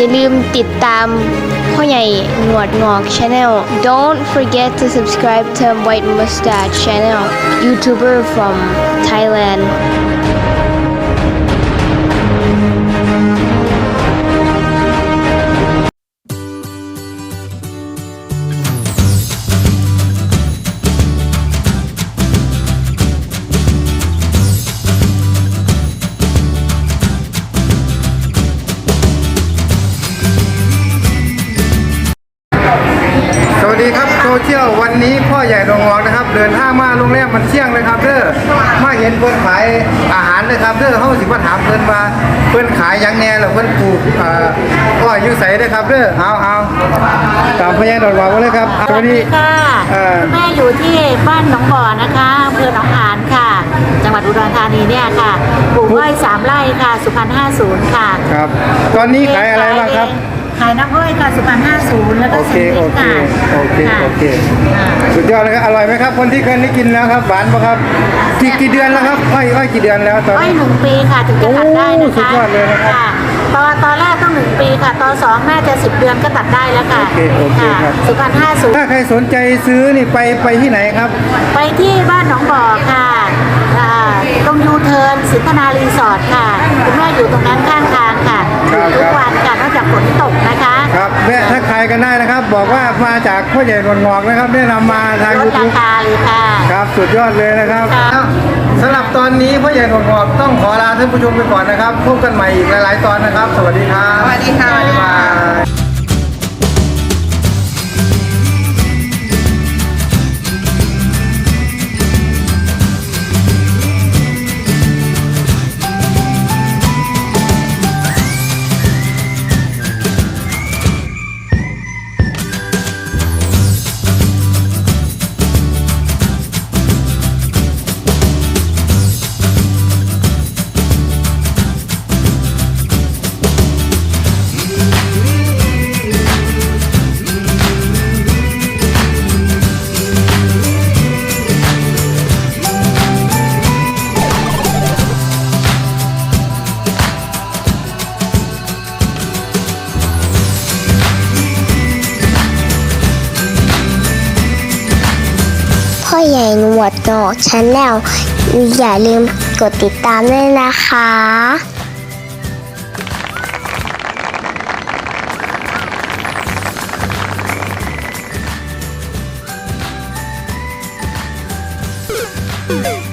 อย่าลืมติดตามพ่อใหญ่หนวดงอก Channel Don't forget to subscribe to White Mustache Channel YouTuber from Thailand วันนี้พ่อใหญ่ดงงอกนะครับ เดินทางมาโรงแรมมันเที่ยงเลยครับเด้อมาเห็นเพิ่นขายอาหารเลยครับเด้อเฮาสิมาถามเพิ่นว่าเพิ่นขายหยังแหน่แล้วเพิ่นปลูกเอ่ออ้อยอยู่ไสเด้อครับเด้อเอาเอาตามพ่อใหญ่ดงงอกมาเลยครับสวัสดีค่ะเอ่อแม่อยู่ที่บ้านหนองบ่อนะคะอำเภอหนองหานค่ะ จังหวัดอุดรธานีเนี่ยค่ะปลูกอ้อยสามไร่ค่ะสุพรรณห้าศูนย์ค่ะครับ ตอนนี้ขายอะไรบ้างครับ ขายน้ำอ้อยค่ะสุพรรณห้าศูนย์แล้วก็โอเคสุโอพรรณเคค่ะโอเคค่ะโอเคค่ะสุดยอดเลยครับ อร่อยไหมครับ คนที่เคยได้กินแล้วครับ หวานปะครับ กี่กี่เดือนแล้วครับ อ้อยอ้อยกี่เดือนแล้วตอนอ้อยนี้ หนึ่งปีค่ะถึงจะตัดได้นะโอ้สุดคะยอดเลยนะครับค่ะตอนตอนแรกต้องหนึ่งปีค่ะตอนสองน่าจะสิบเดือนก็ตัดได้แล้วค่ะโอเคโอเคครับ สุพรรณห้าศูนย์ถ้าใครสนใจซื้อนี่ไปไปที่ไหนครับ ไปที่บ้านหนองบ่อค่ะอ่า ตรงยูเทิร์นสินธนารีสอร์ทค่ะคุณแม่อยู่ตรงนั้นข้างทางค่ะครับทุกวันค่ะนอกจากฝนตกนะคะครับแวะทักทายกันได้นะครับ บอกว่ามาจากพ่อใหญ่นวลงอกนะครับแนะนำมาทางลยูดราทูบคาเลยค่ะ ครับสุดยอดเลยนะครับครับสำหรับตอนนี้พ่อใหญ่นวลงอกต้องขอลาท่านผู้ชมไปก่อนนะครับพบกันใหม่อีกหลาย ๆ ตอนนะครับ สวัสดีครับสวัสดีค่ะ บ๊ายบาย ใหญ่หนวดหนอกชาแนลอย่าลืมกดติดตามด้วยนะคะค